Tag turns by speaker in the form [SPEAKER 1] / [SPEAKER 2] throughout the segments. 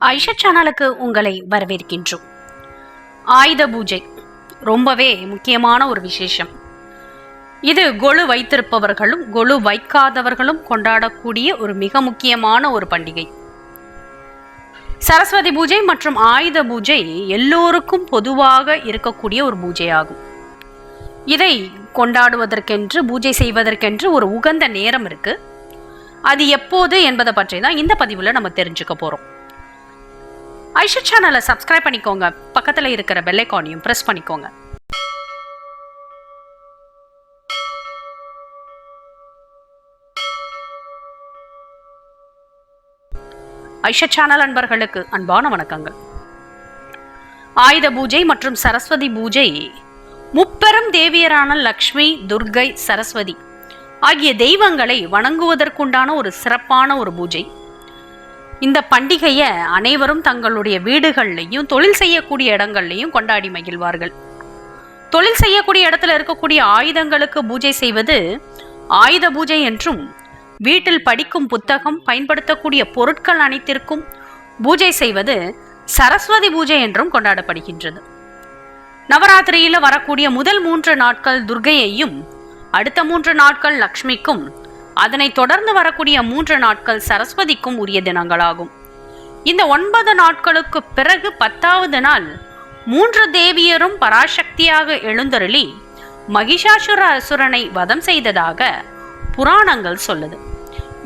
[SPEAKER 1] ஐஷா சேனலுக்கு உங்களை வரவேற்கின்றோம். ஆயுத பூஜை ரொம்பவே முக்கியமான ஒரு விசேஷம். இது கொலு வைத்திருப்பவர்களும் கொலு வைக்காதவர்களும் கொண்டாடக்கூடிய ஒரு மிக முக்கியமான ஒரு பண்டிகை. சரஸ்வதி பூஜை மற்றும் ஆயுத பூஜை எல்லோருக்கும் பொதுவாக இருக்கக்கூடிய ஒரு பூஜையாகும். இதை கொண்டாடுவதற்கென்று பூஜை செய்வதற்கென்று ஒரு உகந்த நேரம் இருக்கு. அது எப்போது என்பதை பற்றி தான் இந்த பதிவில் நம்ம தெரிஞ்சுக்க போகிறோம் ஐஷா சேனலை சப்ஸ்கிரைப் பண்ணிக்கோங்க. பக்கத்தில் இருக்கிற பெல்லைக்கானையும் ப்ரெஸ் பண்ணிக்கோங்க. ஐஷா சேனல் அன்பர்களுக்கு அன்பான வணக்கங்கள். ஆயுத பூஜை மற்றும் சரஸ்வதி பூஜை முப்பெரும் தேவியரான லக்ஷ்மி துர்கை சரஸ்வதி ஆகிய தெய்வங்களை வணங்குவதற்குண்டான ஒரு சிறப்பான ஒரு பூஜை. இந்த பண்டிகையை அனைவரும் தங்களுடைய வீடுகள்லையும் தொழில் செய்யக்கூடிய இடங்கள்லையும் கொண்டாடி மகிழ்வார்கள். தொழில் செய்யக்கூடிய இடத்துல இருக்கக்கூடிய ஆயுதங்களுக்கு பூஜை செய்வது ஆயுத பூஜை என்றும் வீட்டில் படிக்கும் புத்தகம் பயன்படுத்தக்கூடிய பொருட்கள் அனைத்திற்கும் பூஜை செய்வது சரஸ்வதி பூஜை என்றும் கொண்டாடப்படுகின்றது. நவராத்திரியில் வரக்கூடிய முதல் மூன்று நாட்கள் துர்கையையும் அடுத்த மூன்று நாட்கள் லக்ஷ்மிக்கும் அதனைத் தொடர்ந்து வரக்கூடிய மூன்று நாட்கள் சரஸ்வதிக்கும் உரிய தினங்களாகும். இந்த ஒன்பது நாட்களுக்கு பிறகு பத்தாவது நாள் மூன்று தேவியரும் பராசக்தியாக எழுந்தருளி மகிஷாசுர அசுரனை வதம் செய்ததாக புராணங்கள் சொல்லுது.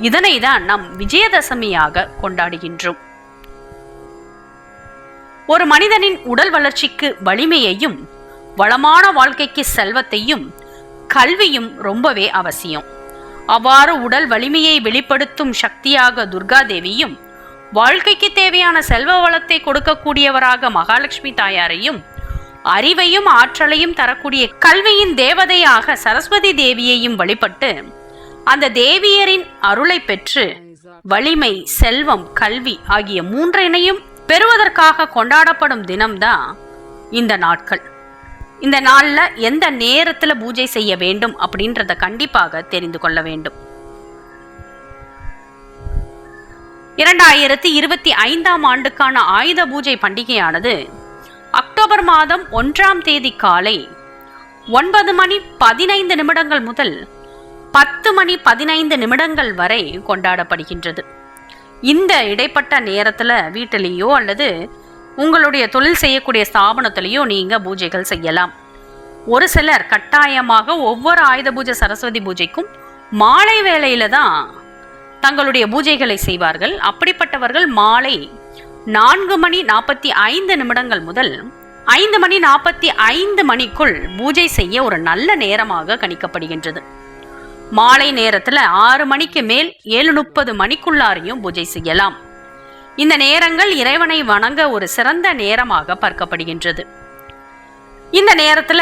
[SPEAKER 1] இதனை தான் நாம் விஜயதசமியாக கொண்டாடுகின்றோம். ஒரு மனிதனின் உடல் வளர்ச்சிக்கு வலிமையையும் வளமான வாழ்க்கைக்கு செல்வத்தையும் கல்வியும் ரொம்பவே அவசியம். அவ்வாறு உடல் வலிமையை வெளிப்படுத்தும் சக்தியாக துர்கா தேவியும் வாழ்க்கைக்கு தேவையான செல்வ வளத்தை கொடுக்கக்கூடியவராக மகாலட்சுமி தாயாரையும் அறிவையும் ஆற்றலையும் தரக்கூடிய கல்வியின் தேவதையாக சரஸ்வதி தேவியையும் வழிபட்டு அந்த தேவியரின் அருளை பெற்று வலிமை செல்வம் கல்வி ஆகிய மூன்றினையும் பெறுவதற்காக கொண்டாடப்படும் தினம்தான் இந்த நாட்கள். இந்த நாளில் எந்த நேரத்தில் பூஜை செய்ய வேண்டும் அப்படின்றத கண்டிப்பாக தெரிந்து கொள்ள வேண்டும். இரண்டாயிரத்தி இருபத்தி ஐந்தாம் ஆண்டுக்கான ஆயுத பூஜை பண்டிகையானது அக்டோபர் மாதம் ஒன்றாம் தேதி காலை ஒன்பது மணி பதினைந்து நிமிடங்கள் முதல் பத்து மணி பதினைந்து நிமிடங்கள் வரை கொண்டாடப்படுகின்றது. இந்த இடைப்பட்ட நேரத்தில் வீட்டிலேயோ அல்லது உங்களுடைய தொழில் செய்யக்கூடிய ஸ்தாபனத்திலையும் நீங்கள் பூஜைகள் செய்யலாம். ஒரு சிலர் கட்டாயமாக ஒவ்வொரு ஆயுத பூஜை சரஸ்வதி பூஜைக்கும் மாலை வேளையில தான் தங்களுடைய பூஜைகளை செய்வார்கள். அப்படிப்பட்டவர்கள் மாலை நான்கு மணி நாற்பத்தி ஐந்து நிமிடங்கள் முதல் ஐந்து மணி நாற்பத்தி ஐந்து மணிக்குள் பூஜை செய்ய ஒரு நல்ல நேரமாக கணிக்கப்படுகின்றது. மாலை நேரத்தில் ஆறு மணிக்கு மேல் ஏழு முப்பது மணிக்குள்ளாரையும் பூஜை செய்யலாம். இந்த நேரங்கள் இறைவனை வணங்க ஒரு சிறந்த நேரமாக பார்க்கப்படுகின்றது. இந்த நேரத்துல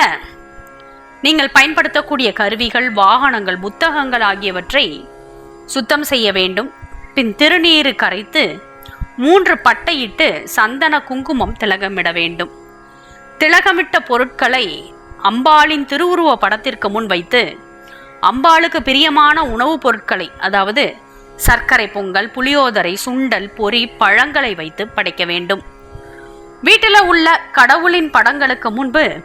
[SPEAKER 1] நீங்கள் பயன்படுத்தக்கூடிய கருவிகள் வாகனங்கள் புத்தகங்கள் ஆகியவற்றை சுத்தம் செய்ய வேண்டும். பின் திருநீரு கரைத்து மூன்று பட்டையிட்டு சந்தன குங்குமம் திலகமிட வேண்டும். திலகமிட்ட பொருட்களை அம்பாளின் திருவுருவ படத்திற்கு முன் வைத்து அம்பாளுக்கு பிரியமான உணவுப் பொருட்களை அதாவது சர்க்கரை பொங்கல் புளியோதரை சுண்டல் பொரி பழங்களை வைத்து படைக்க வேண்டும். வீட்டில் உள்ள கடவுளின் படங்களுக்கு முன்பு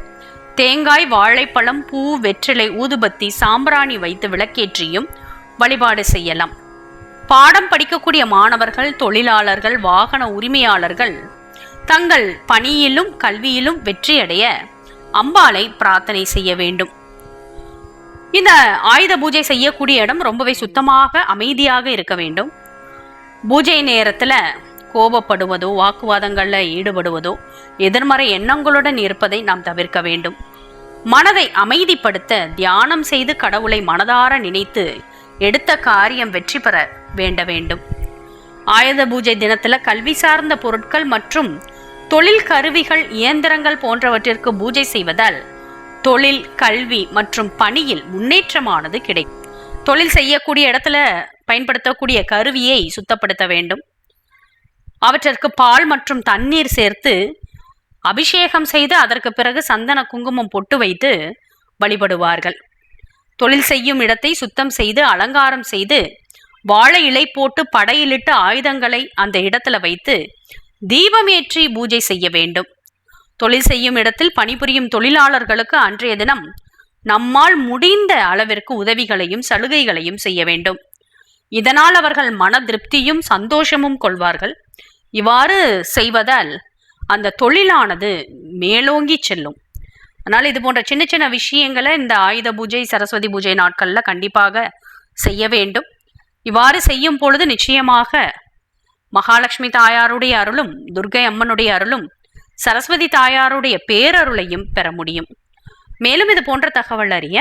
[SPEAKER 1] தேங்காய் வாழைப்பழம் பூ வெற்றிலை ஊதுபத்தி சாம்பிராணி வைத்து விளக்கேற்றியும் வழிபாடு செய்யலாம். பாடம் படிக்கக்கூடிய மாணவர்கள் தொழிலாளர்கள் வாகன உரிமையாளர்கள் தங்கள் பணியிலும் கல்வியிலும் வெற்றியடைய அம்பாளை பிரார்த்தனை செய்ய வேண்டும். இந்த ஆயுத பூஜை செய்யக்கூடிய இடம் ரொம்பவே சுத்தமாக அமைதியாக இருக்க வேண்டும். பூஜை நேரத்தில் கோபப்படுவதோ வாக்குவாதங்களில் ஈடுபடுவதோ எதிர்மறை எண்ணங்களுடன் இருப்பதை நாம் தவிர்க்க வேண்டும். மனதை அமைதிப்படுத்த தியானம் செய்து கடவுளை மனதார நினைத்து எடுத்த காரியம் வெற்றி பெற வேண்ட வேண்டும். ஆயுத பூஜை தினத்தில் கல்வி சார்ந்த பொருட்கள் மற்றும் தொழில் கருவிகள் இயந்திரங்கள் போன்றவற்றிற்கு பூஜை செய்வதால் தொழில் கல்வி மற்றும் பணியில் முன்னேற்றமானது கிடைக்கும். தொழில் செய்யக்கூடிய இடத்துல பயன்படுத்தக்கூடிய கருவியை சுத்தப்படுத்த வேண்டும். அவற்றிற்கு பால் மற்றும் தண்ணீர் சேர்த்து அபிஷேகம் செய்து அதற்கு பிறகு சந்தன குங்குமம் பொட்டு வைத்து வழிபடுவார்கள். தொழில் செய்யும் இடத்தை சுத்தம் செய்து அலங்காரம் செய்து வாழை இலை போட்டு படையிலிட்டு ஆயுதங்களை அந்த இடத்துல வைத்து தீபமேற்றி பூஜை செய்ய வேண்டும். தொழில் செய்யும் இடத்தில் பணிபுரியும் தொழிலாளர்களுக்கு அன்றைய தினம் நம்மால் முடிந்த அளவிற்கு உதவிகளையும் சலுகைகளையும் செய்ய வேண்டும். இதனால் அவர்கள் மன திருப்தியும் சந்தோஷமும் கொள்வார்கள். இவ்வாறு செய்வதால் அந்த தொழிலானது மேலோங்கி செல்லும். அதனால் இது போன்ற சின்ன சின்ன விஷயங்களை இந்த ஆயுத பூஜை சரஸ்வதி பூஜை நாட்களில் கண்டிப்பாக செய்ய வேண்டும். இவ்வாறு செய்யும் பொழுது நிச்சயமாக மகாலட்சுமி தாயாருடைய அருளும் துர்கை அம்மனுடைய அருளும் சரஸ்வதி தாயாருடைய பேரருளையும் பெற முடியும். மேலும் இது போன்ற தகவல் அறிய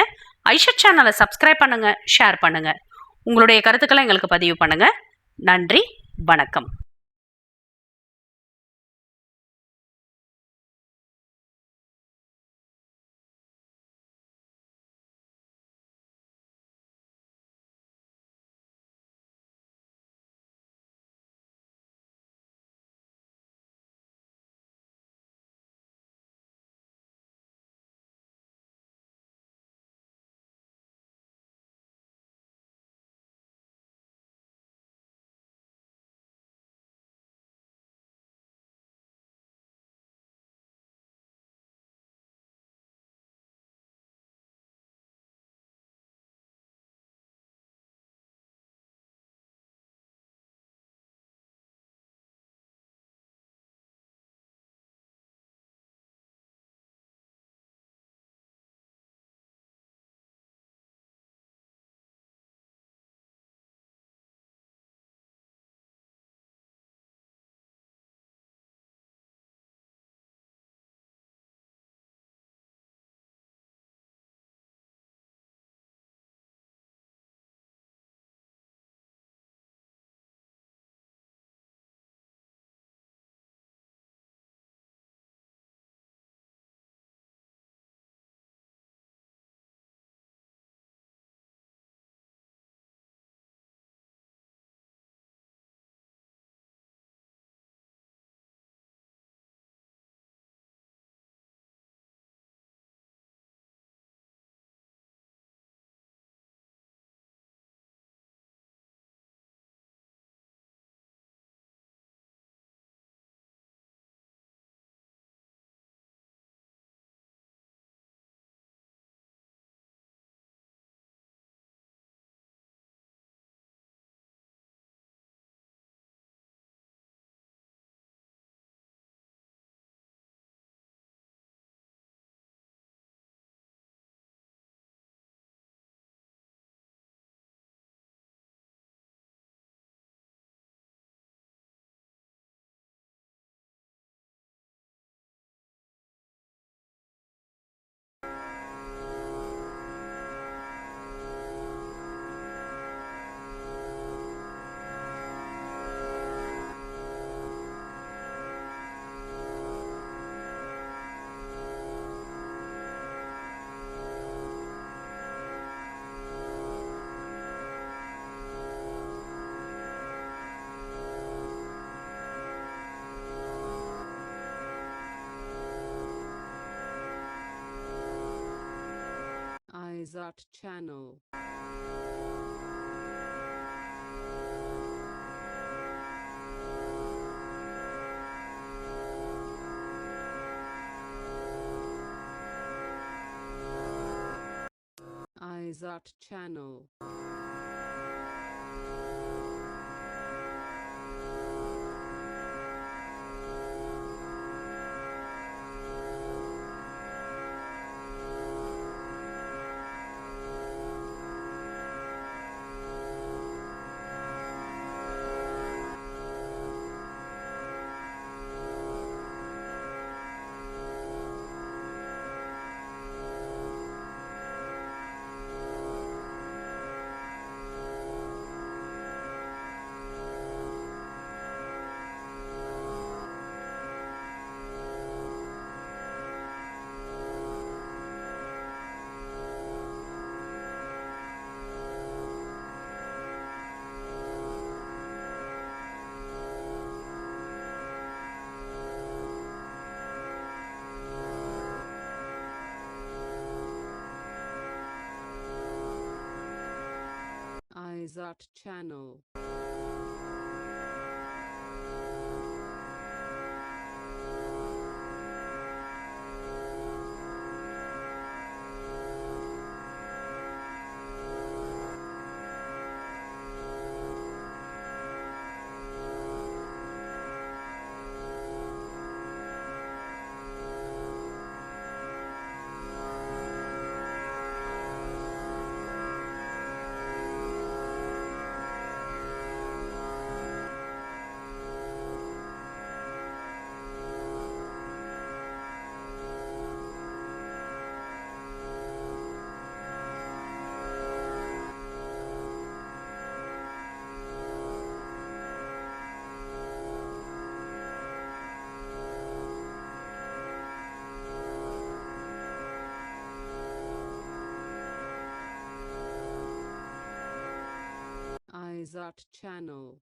[SPEAKER 1] ஐஷத் சேனலை சப்ஸ்கிரைப் பண்ணுங்க ஷேர் பண்ணுங்க. உங்களுடைய கருத்துக்களை எங்களுக்கு பதிவு பண்ணுங்க. நன்றி வணக்கம்.
[SPEAKER 2] Noise Art Channel. Eyes Art Channel. Art Channel. Izart channel.